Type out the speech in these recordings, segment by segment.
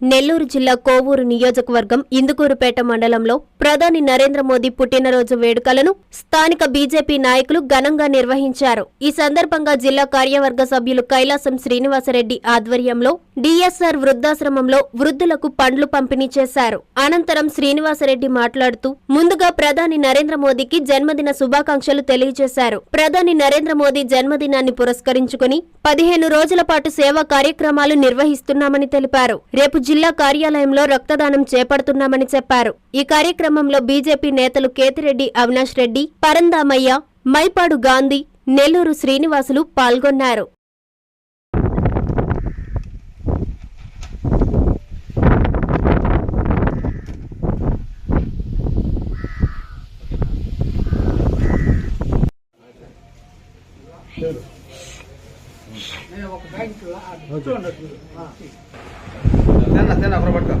నెల్లూరు జిల్లా కోవూరు నియోజకవర్గం ఇందుకూరుపేట మండలంలో ప్రధాని నరేంద్ర మోదీ పుట్టినరోజు వేడుకలను స్థానిక బీజేపీ నాయకులు ఘనంగా నిర్వహించారు. ఈ సందర్భంగా జిల్లా కార్యవర్గ సభ్యులు కైలాసం శ్రీనివాసరెడ్డి ఆధ్వర్యంలో డిఎస్ఆర్ వృద్ధాశ్రమంలో వృద్ధులకు పండ్లు పంపిణీ చేశారు. అనంతరం శ్రీనివాసరెడ్డి మాట్లాడుతూ ముందుగా ప్రధాని నరేంద్ర మోదీకి జన్మదిన శుభాకాంక్షలు తెలియజేశారు. ప్రధాని నరేంద్ర మోదీ జన్మదినాన్ని పురస్కరించుకుని పదిహేను రోజుల పాటు సేవా కార్యక్రమాలు నిర్వహిస్తున్నామని తెలిపారు. రేపు జిల్లా కార్యాలయంలో రక్తదానం చేపడుతున్నామని చెప్పారు. ఈ కార్యక్రమంలో బీజేపీ నేతలు కేతిరెడ్డి అవినాష్ రెడ్డి పరందామయ్య మైపాడు గాంధీ నెల్లూరు శ్రీనివాసులు పాల్గొన్నారు. తిన్న తిన్న అక్కడ పట్టుకో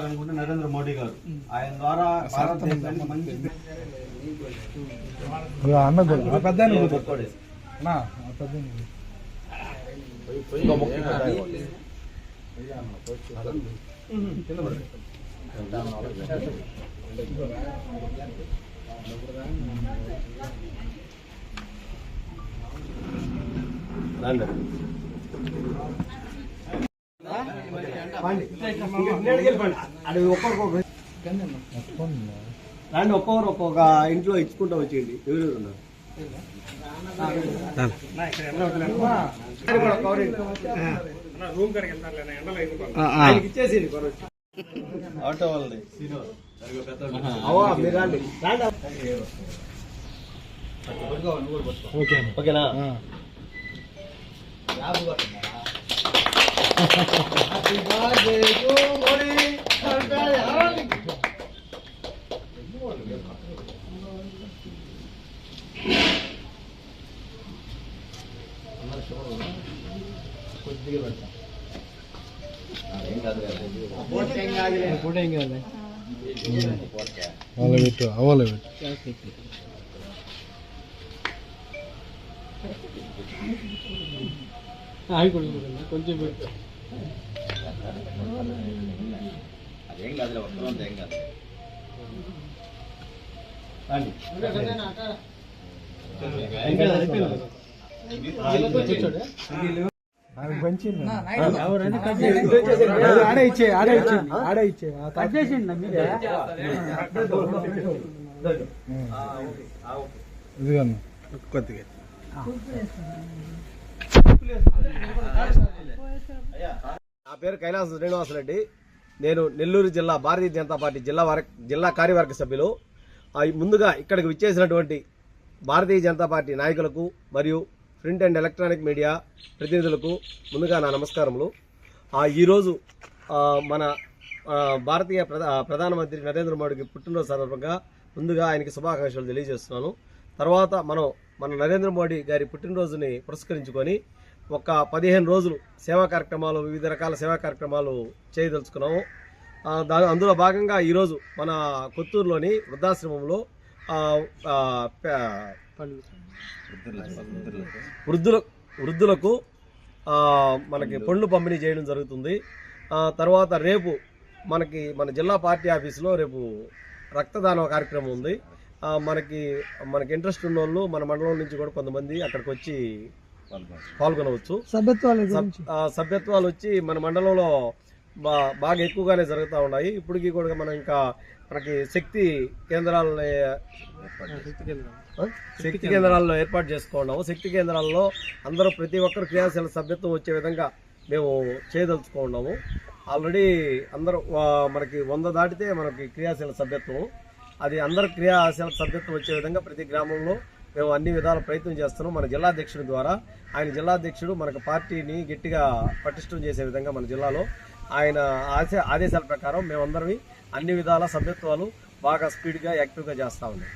అనుకుంటే నరేంద్ర మోడీ గారు ఆయన ద్వారా భారతదేశానికి మంచి అది ఒక్కొక్క రండి ఒక్కొక్కరు ఒక్కొక్క ఇంట్లో ఇచ్చుకుంటా వచ్చేయండి. ఎవరు ఉన్నారు. ఆటో వాళ్ళది. అవా, మీరు రండి. రండి. ఓకేనా Happy birthday to அவளை விட்டு அவளை விட்டு. கொஞ்சம் போயிட்டு அதுல ఆడే ఇచ్చే ఆడే ఇచ్చే ఆడే ఇచ్చే. కట్ చేసిండి ఇదిగన్నా కొద్దిగా. నా పేరు కైలాస శ్రీనివాసరెడ్డి నేను నెల్లూరు జిల్లా భారతీయ జనతా పార్టీ జిల్లా వర జిల్లా కార్యవర్గ సభ్యులు. ఆ, ముందుగా ఇక్కడికి విచ్చేసినటువంటి భారతీయ జనతా పార్టీ నాయకులకు మరియు ప్రింట్ అండ్ ఎలక్ట్రానిక్ మీడియా ప్రతినిధులకు ముందుగా నా నమస్కారములు. ఈరోజు మన భారతీయ ప్రధా ప్రధానమంత్రి నరేంద్ర మోడీకి పుట్టినరోజు సందర్భంగా ముందుగా ఆయనకి శుభాకాంక్షలు తెలియజేస్తున్నాను. తర్వాత మనం మన నరేంద్ర మోడీ గారి పుట్టినరోజుని పురస్కరించుకొని ఒక పదిహేను రోజులు సేవా కార్యక్రమాలు వివిధ రకాల సేవా కార్యక్రమాలు చేయదలుచుకున్నాము. అందులో భాగంగా ఈరోజు మన కొత్తూరులోని వృద్ధాశ్రమంలో వృద్ధుల వృద్ధులకు ఆ, మనకి పండ్లు పంపిణీ చేయడం జరుగుతుంది. ఆ, తర్వాత రేపు మనకి మన జిల్లా పార్టీ ఆఫీసులో రేపు రక్తదానం కార్యక్రమం ఉంది. ఆ, మనకి మనకి ఇంట్రెస్ట్ ఉన్న వాళ్ళు మన మండలం నుంచి కూడా కొంతమంది అక్కడికి వచ్చి పాల్గొనవచ్చు. ఆ, సభ్యత్వాలు వచ్చి మన మండలంలో బా బాగా ఎక్కువగానే జరుగుతూ ఉన్నాయి. ఇప్పటికీ కూడా మనం ఇంకా మనకి శక్తి కేంద్రాలని? శక్తి కేంద్రాల్లో ఏర్పాటు చేసుకున్నాము శక్తి కేంద్రాల్లో అందరూ ప్రతి ఒక్కరు క్రియాశీల సభ్యత్వం వచ్చే విధంగా మేము చేయదలుచుకున్నాము ఆల్రెడీ అందరూ మనకి వంద దాటితే మనకి క్రియాశీల సభ్యత్వం. అది అందరు క్రియాశీల సభ్యత్వం వచ్చే విధంగా ప్రతి గ్రామంలో మేము అన్ని విధాల ప్రయత్నం చేస్తున్నాం. మన జిల్లా అధ్యక్షుడి ద్వారా. ఆయన జిల్లా అధ్యక్షుడు మనకు పార్టీని గట్టిగా పటిష్టం చేసే విధంగా మన జిల్లాలో ఆయన ఆశ ఆదేశాల ప్రకారం మేమందరం అన్ని విధాల సభ్యత్వాలు బాగా స్పీడ్గా యాక్టివ్గా చేస్తా ఉన్నాం.